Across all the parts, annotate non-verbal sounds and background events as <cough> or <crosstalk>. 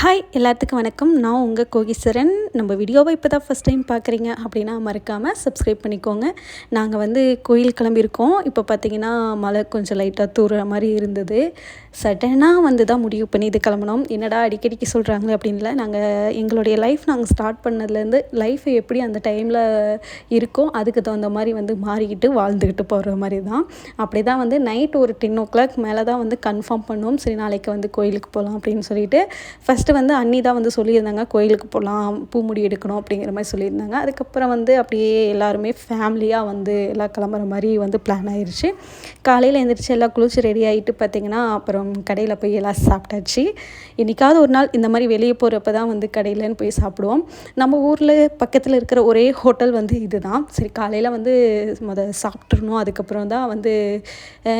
Hi எல்லாத்துக்கும் வணக்கம். நான் உங்கள் கோகீஸ்வரன். நம்ம வீடியோவை இப்போ தான் ஃபஸ்ட் டைம் பார்க்குறீங்க அப்படின்னா மறக்காமல் சப்ஸ்கிரைப் பண்ணிக்கோங்க. நாங்கள் வந்து கோயில் கிளம்பியிருக்கோம். இப்போ பார்த்தீங்கன்னா மழை கொஞ்சம் லைட்டாக தூர மாதிரி இருந்தது. சடனாக வந்து தான் முடிவு பண்ணி இது கிளம்பணும். என்னடா அடிக்கடிக்கு சொல்கிறாங்களே அப்படின்ல நாங்கள் எங்களுடைய லைஃப் நாங்கள் ஸ்டார்ட் பண்ணதுலேருந்து லைஃப் எப்படி அந்த டைமில் இருக்கோ அதுக்கு தகுந்த மாதிரி வந்து மாறிக்கிட்டு வாழ்ந்துக்கிட்டு போகிற மாதிரி தான் அப்படி தான் வந்து நைட் ஒரு டென் ஓ கிளாக் மேலே தான் வந்து கன்ஃபார்ம் பண்ணோம் சரி நாளைக்கு வந்து கோயிலுக்கு போகலாம் அப்படின்னு சொல்லிட்டு ஃபஸ்ட்டு வந்து அண்ணி தான் வந்து சொல்லியிருந்தாங்க கோயிலுக்கு போகலாம் பூமுடி எடுக்கணும் அப்படிங்கிற மாதிரி சொல்லியிருந்தாங்க. அதுக்கப்புறம் வந்து அப்படியே எல்லாருமே ஃபேமிலியாக வந்து எல்லாம் கிளம்புற மாதிரி வந்து பிளான் ஆயிடுச்சு காலையில் எழுந்திரிச்சு எல்லாம் குளிச்சு ரெடி ஆகிட்டு பார்த்திங்கன்னா அப்புறம் கடையில் போய் எல்லாம் சாப்பிட்டாச்சு. என்றைக்காவது ஒரு நாள் இந்த மாதிரி வெளியே போகிறப்ப தான் வந்து கடையிலன்னு போய் சாப்பிடுவோம். நம்ம ஊரில் பக்கத்தில் இருக்கிற ஒரே ஹோட்டல் வந்து இதுதான். சரி காலையில் வந்து முத சாப்பிட்றணும் அதுக்கப்புறம் தான் வந்து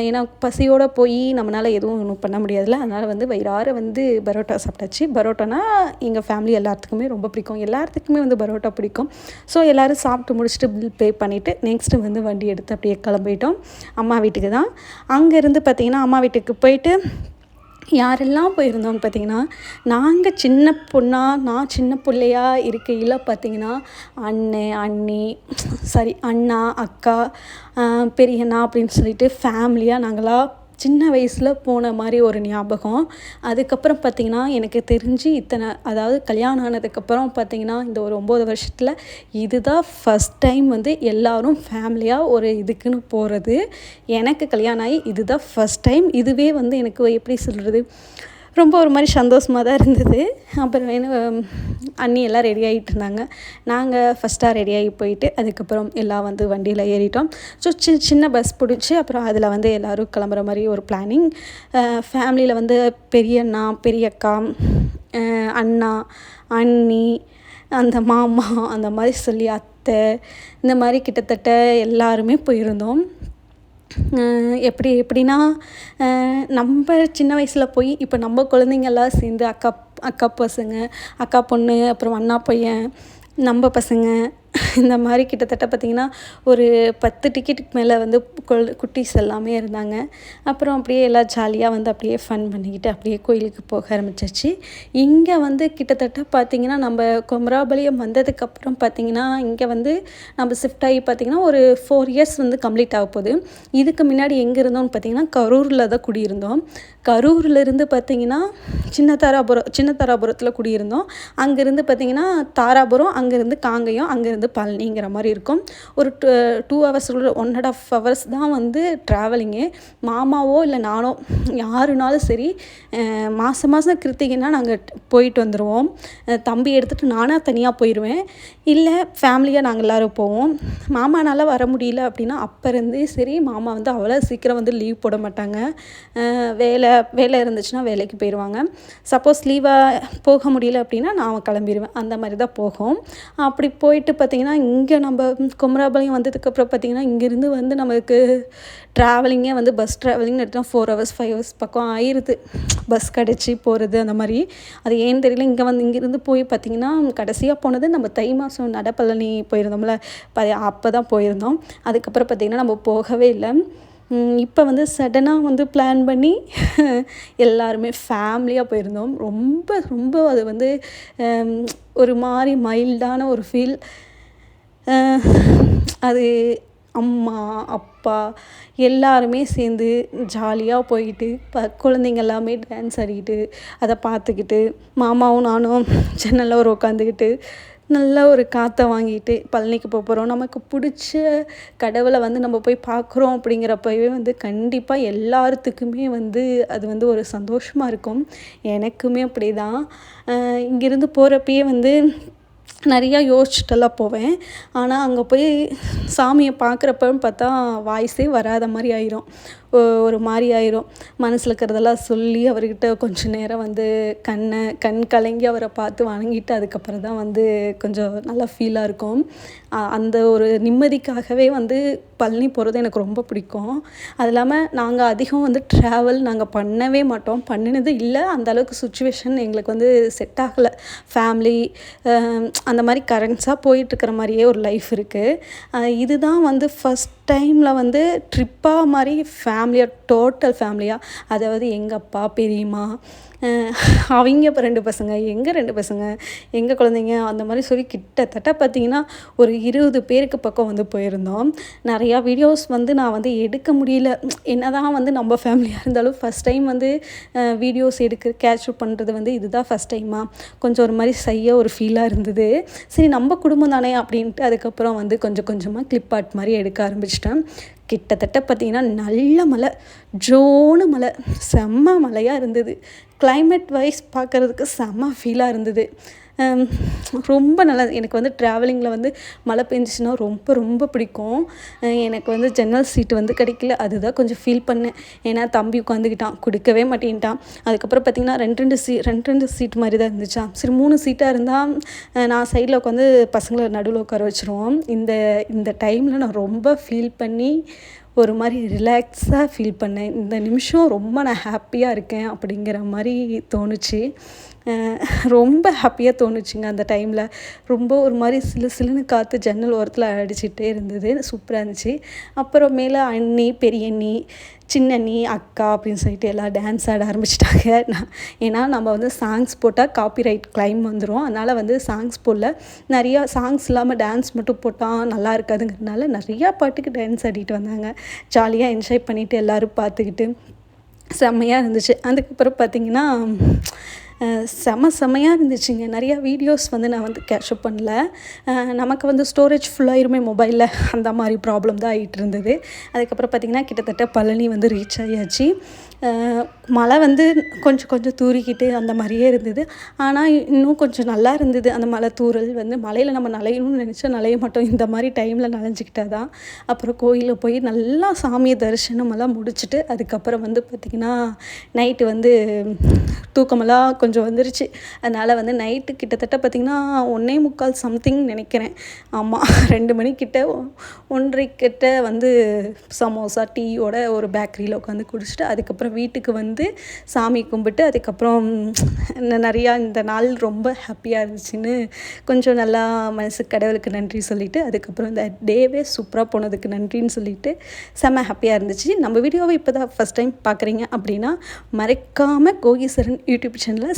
ஏன்னா பசியோடு போய் நம்மளால் எதுவும் ஒன்றும் பண்ண முடியாதுல்ல. அதனால் வந்து வயிறார வந்து பரோட்டா சாப்பிட்டாச்சு. பரோட்டானா எங்கள் ஃபேமிலி எல்லாத்துக்குமே ரொம்ப பிடிக்கும். எல்லாத்துக்குமே வந்து பரோட்டா பிடிக்கும். ஸோ எல்லோரும் சாப்பிட்டு முடிச்சுட்டு பில் பே பண்ணிவிட்டு நெக்ஸ்ட்டு வந்து வண்டி எடுத்து அப்படியே கிளம்பிட்டோம். அம்மா வீட்டுக்கு தான். அங்கேருந்து பார்த்திங்கன்னா அம்மா வீட்டுக்கு போயிட்டு யாரெல்லாம் போயிருந்தோம்னு பார்த்தீங்கன்னா நாங்கள் சின்ன பொண்ணாக நான் சின்ன பிள்ளையா இருக்கையில் பார்த்தீங்கன்னா அண்ணன் அண்ணி சாரி அண்ணா அக்கா பெரியண்ணா அப்படின்னு சொல்லிட்டு ஃபேமிலியாக நாங்களாம் சின்ன வயசில் போன மாதிரி ஒரு ஞாபகம். அதுக்கப்புறம் பார்த்திங்கன்னா எனக்கு தெரிஞ்சு இத்தனை அதாவது கல்யாணம் ஆனதுக்கப்புறம் பார்த்திங்கன்னா இந்த ஒரு ஒம்பது வருஷத்தில் இதுதான் ஃபஸ்ட் டைம் வந்து எல்லோரும் ஃபேமிலியாக ஒரு இதுக்குன்னு போகிறது எனக்கு கல்யாணம் ஆகி இதுதான் ஃபஸ்ட் டைம் இதுவே வந்து எனக்கு எப்படி சொல்கிறது ரொம்ப ஒரு மாதிரி சந்தோஷமாக தான் இருந்தது. அப்புறம் என்ன அண்ணி எல்லாம் ரெடி ஆகிட்டு இருந்தாங்க. நாங்கள் ஃபஸ்ட்டாக ரெடி ஆகி போயிட்டு அதுக்கப்புறம் எல்லாம் வந்து வண்டியில் ஏறிட்டோம். ஸோ சின்ன சின்ன பஸ் பிடிச்சி அப்புறம் அதில் வந்து எல்லோரும் கிளம்புற மாதிரி ஒரு பிளானிங் ஃபேமிலியில் வந்து பெரியண்ணா பெரியக்கா அண்ணா அண்ணி அந்த மாமா அந்த மாதிரி சொல்லி அத்தை இந்த மாதிரி கிட்டத்தட்ட எல்லாருமே போயிருந்தோம். எப்படி எப்படின்னா நம்ம சின்ன வயசில் போய் இப்போ நம்ம குழந்தைங்கள்லாம் சேர்ந்து அக்கா அக்கா பசங்க அக்கா பொண்ணு அப்புறம் அண்ணா பையன் நம்ம பசங்க இந்த மாதிரி கிட்டத்தட்ட பார்த்திங்கன்னா ஒரு பத்து டிக்கெட்டுக்கு மேலே வந்து குட்டீஸ் எல்லாமே இருந்தாங்க. அப்புறம் அப்படியே எல்லாம் ஜாலியாக வந்து அப்படியே ஃபன் பண்ணிக்கிட்டு அப்படியே கோயிலுக்கு போக ஆரம்பிச்சிச்சு. இங்கே வந்து கிட்டத்தட்ட பார்த்திங்கன்னா நம்ம குமராபாளையம் வந்ததுக்கப்புறம் பார்த்திங்கன்னா இங்கே வந்து நம்ம ஷிஃப்ட் ஆகி பார்த்திங்கன்னா ஒரு ஃபோர் இயர்ஸ் வந்து கம்ப்ளீட் ஆக போகுது. இதுக்கு முன்னாடி எங்கே இருந்தோம்னு பார்த்திங்கன்னா கரூரில் தான் குடியிருந்தோம். கரூர்லேருந்து பார்த்திங்கன்னா சின்ன தாராபுரம் சின்ன தாராபுரத்தில் குடியிருந்தோம். அங்கேருந்து பார்த்திங்கன்னா தாராபுரம் அங்கேருந்து காங்கையும் அங்கேருந்து பழனிங்கிற மாதிரி இருக்கும். ஒரு two two hours one and half hours தான் வந்து ட்ராவலிங்கு மாமாவோ இல்லை நானோ யாருனாலும் சரி மாதம் மாதம் கிருத்திகைனா நாங்கள் போயிட்டு வந்துடுவோம் தம்பி எடுத்துகிட்டு நானாக தனியாக போயிடுவேன் இல்லை ஃபேமிலியாக நாங்கள் எல்லோரும் போவோம். மாமானால் வர முடியல அப்படின்னா அப்போ இருந்தே சரி மாமா வந்து அவ்வளோ சீக்கிரம் வந்து லீவ் போட மாட்டாங்க. வேலை வேலை இருந்துச்சுன்னா வேலைக்கு போயிடுவாங்க சப்போஸ் லீவாக போக முடியல அப்படின்னா நான் கிளம்பிடுவேன் அந்த மாதிரி தான் போகும். அப்படி போயிட்டு பார்த்திங்கன்னா இங்கே நம்ம குமராபாளையம் வந்ததுக்கப்புறம் பார்த்திங்கன்னா இங்கேருந்து வந்து நமக்கு ட்ராவலிங்கே வந்து பஸ் ட்ராவலிங்னு எடுத்தால் ஃபோர் ஹவர்ஸ் ஃபைவ் ஹவர்ஸ் பக்கம் ஆயிடுது பஸ் கிடச்சி போகிறது அந்த மாதிரி. அது ஏன்னு தெரியல. இங்கே வந்து இங்கேருந்து போய் பார்த்திங்கன்னா கடைசியாக போனது நம்ம தை மாதம் நடப்பழனி போயிருந்தோம்ல. அப்போ தான் போயிருந்தோம். அதுக்கப்புறம் பார்த்திங்கன்னா நம்ம போகவே இல்லை. இப்போ வந்து சடனாக வந்து பிளான் பண்ணி <laughs> எல்லாருமே ஃபேமிலியாக போயிருந்தோம். ரொம்ப ரொம்ப அது வந்து ஒரு மாதிரி மைல்டான ஒரு ஃபீல் அது அம்மா அப்பா எல்லாருமே சேர்ந்து ஜாலியாக போயிட்டு ப குழந்தைங்க எல்லாமே டான்ஸ் ஆடிக்கிட்டு அதை பார்த்துக்கிட்டு மாமாவும் நானும் ஜன்னலில் ஒரு உட்காந்துக்கிட்டு நல்ல ஒரு காற்றை வாங்கிட்டு பழனிக்கு போக போகிறோம் நமக்கு பிடிச்ச கடவுளை வந்து நம்ம போய் பார்க்குறோம் அப்படிங்கிறப்பவே வந்து கண்டிப்பாக எல்லாத்துக்குமே வந்து அது வந்து ஒரு சந்தோஷமாக இருக்கும். எனக்குமே அப்படி தான் இங்கேருந்து போகிறப்பயே வந்து நிறையா யோசிச்சுட்டெல்லாம் போவேன். ஆனால் அங்கே போய் சாமியை பார்க்குறப்பன்னு பார்த்தா வாய்ஸே வராத மாதிரி ஆயிரும். ஒரு மாதிரி ஆயிரும். மனசில் இருக்கிறதெல்லாம் சொல்லி அவர்கிட்ட கொஞ்சம் நேரம் வந்து கண்ணை கண் கலங்கி அவரை பார்த்து வணங்கிட்டு அதுக்கப்புறம் தான் வந்து கொஞ்சம் நல்லா ஃபீலாக இருக்கும். அந்த ஒரு நிம்மதிக்காகவே வந்து பழனி போகிறது எனக்கு ரொம்ப பிடிக்கும். அது இல்லாமல் நாங்கள் அதிகம் வந்து ட்ராவல் நாங்கள் பண்ணவே மாட்டோம். பண்ணினது இல்லை. அந்த அளவுக்கு சுச்சுவேஷன் எங்களுக்கு வந்து செட் ஆகலை. ஃபேமிலி அந்த மாதிரி கரண்ட்ஸாக போயிட்டுருக்கிற மாதிரியே ஒரு லைஃப் இருக்குது இதுதான் வந்து ஃபஸ்ட் டைமில் வந்து ட்ரிப்பாக மாதிரி ஃபேமிலியாக டோட்டல் ஃபேமிலியாக அதாவது எங்கள் அப்பா பெரியம்மா அவங்க இப்போ ரெண்டு பசங்க எங்கள் ரெண்டு பசங்க எங்கள் குழந்தைங்க அந்த மாதிரி சொல்லி கிட்டத்தட்ட பார்த்திங்கன்னா ஒரு இருபது பேருக்கு பக்கம் வந்து போயிருந்தோம். நிறையா வீடியோஸ் வந்து நான் வந்து எடுக்க முடியல. என்ன தான் வந்து நம்ம ஃபேமிலியாக இருந்தாலும் ஃபஸ்ட் டைம் வந்து வீடியோஸ் எடுக்க கேட்ச் பண்ணுறது வந்து இதுதான் ஃபஸ்ட் டைமாக கொஞ்சம் ஒரு மாதிரி செய்ய ஒரு ஃபீலாக இருந்தது. சரி நம்ம குடும்பம் தானே அப்படின்ட்டு அதுக்கப்புறம் வந்து கொஞ்சம் கொஞ்சமாக கிளிப் ஆர்ட் மாதிரி எடுக்க ஆரம்பிச்சிட்டேன். கிட்டத்தட்ட பார்த்திங்கன்னா நல்ல மலை ஜோனு மலை செம்ம மலையாக இருந்தது. கிளைமேட் வைஸ் பார்க்குறதுக்கு செம்ம ஃபீலாக இருந்தது. ரொம்ப நல்லா எனக்கு வந்து ட்ராவலிங்கில் வந்து மழை பெஞ்சிச்சுன்னா ரொம்ப ரொம்ப பிடிக்கும். எனக்கு வந்து ஜன்னல் சீட்டு வந்து கிடைக்கல. அதுதான் கொஞ்சம் ஃபீல் பண்ணேன். ஏன்னா தம்பி உட்காந்துக்கிட்டான் கொடுக்கவே மாட்டேன்ட்டான். அதுக்கப்புறம் பார்த்திங்கன்னா ரெண்டு ரெண்டு சீ ரெண்டு ரெண்டு சீட் மாதிரி தான் இருந்துச்சா? சரி மூணு சீட்டாக இருந்தால் நான் சைடில் உட்காந்து பசங்களை நடுவில் உட்கார வச்சுருவோம். இந்த இந்த டைமில் நான் ரொம்ப ஃபீல் பண்ணி ஒரு மாதிரி ரிலாக்ஸாக ஃபீல் பண்ணேன். இந்த நிமிஷம் ரொம்ப நான் ஹாப்பியாக இருக்கேன் அப்படிங்கிற மாதிரி தோணுச்சு. ரொம்ப ஹாப்பியாக தோணுச்சுங்க அந்த டைமில் ரொம்ப ஒரு மாதிரி சிலு சிலுன்னு காற்று ஜன்னல் ஓரத்தில் அடிச்சுட்டே இருந்தது. சூப்பராக இருந்துச்சு. அப்புறம் மேலே அண்ணி பெரியண்ணி சின்ன நீ அக்கா அப்படின்னு சொல்லிட்டு எல்லாம் டான்ஸ் ஆட ஆரம்பிச்சிட்டாங்க. நான் ஏன்னா நம்ம வந்து சாங்ஸ் போட்டால் காப்பி ரைட் கிளைம் வந்துடும் அதனால் வந்து சாங்ஸ் போடல. நிறையா சாங்ஸ் இல்லாமல் டான்ஸ் மட்டும் போட்டால் நல்லா இருக்காதுங்கிறதுனால நிறையா பாட்டுக்கு டான்ஸ் ஆடிட்டு வந்தாங்க. ஜாலியாக என்ஜாய் பண்ணிவிட்டு எல்லோரும் பார்த்துக்கிட்டு செம்மையாக இருந்துச்சு. அதுக்கப்புறம் பார்த்திங்கன்னா செம செமையாக இருந்துச்சுங்க. நிறையா வீடியோஸ் வந்து நான் வந்து கேட்சப் பண்ணல. நமக்கு வந்து ஸ்டோரேஜ் ஃபுல்லாகிருமே மொபைலில் அந்த மாதிரி ப்ராப்ளம் தான் ஆகிட்டு இருந்தது. அதுக்கப்புறம் பார்த்திங்கன்னா கிட்டத்தட்ட பழனி வந்து ரீச் ஆகியாச்சு மழை வந்து கொஞ்சம் கொஞ்சம் தூரிக்கிட்டு அந்த மாதிரியே இருந்தது. ஆனால் இன்னும் கொஞ்சம் நல்லா இருந்தது. அந்த மழை தூரல் வந்து மலையில் நம்ம நலையணும்னு நினச்சா நலைய மாட்டோம். இந்த மாதிரி டைமில் நனைஞ்சிக்கிட்டா தான். அப்புறம் கோயிலில் போய் நல்லா சாமியை தரிசனமெல்லாம் முடிச்சுட்டு அதுக்கப்புறம் வந்து பார்த்திங்கன்னா நைட்டு வந்து தூக்கமெல்லாம் கொஞ்சம் கொஞ்சம் வந்துருச்சு. அதனால் வந்து நைட்டு கிட்டத்தட்ட பார்த்திங்கன்னா ஒன்றே முக்கால் சம்திங் நினைக்கிறேன். ஆமாம் ரெண்டு மணிக்கிட்ட ஒன்றைக்கிட்ட கிட்ட வந்து சமோசா டீயோட ஒரு பேக்கரியில் உட்காந்து குடிச்சிட்டு அதுக்கப்புறம் வீட்டுக்கு வந்து சாமி கும்பிட்டு அதுக்கப்புறம் நிறையா இந்த நாள் ரொம்ப ஹாப்பியாக இருந்துச்சுன்னு கொஞ்சம் நல்லா மனசு கடவுளுக்கு நன்றி சொல்லிவிட்டு அதுக்கப்புறம் இந்த டேவே சூப்பராக போனதுக்கு நன்றின்னு சொல்லிட்டு செம்ம ஹாப்பியாக இருந்துச்சு. நம்ம வீடியோவை இப்போ தான் ஃபஸ்ட் டைம் பார்க்குறீங்க அப்படின்னா மறைக்காமல் கோகீஸ்வரன் யூடியூப் சேனலை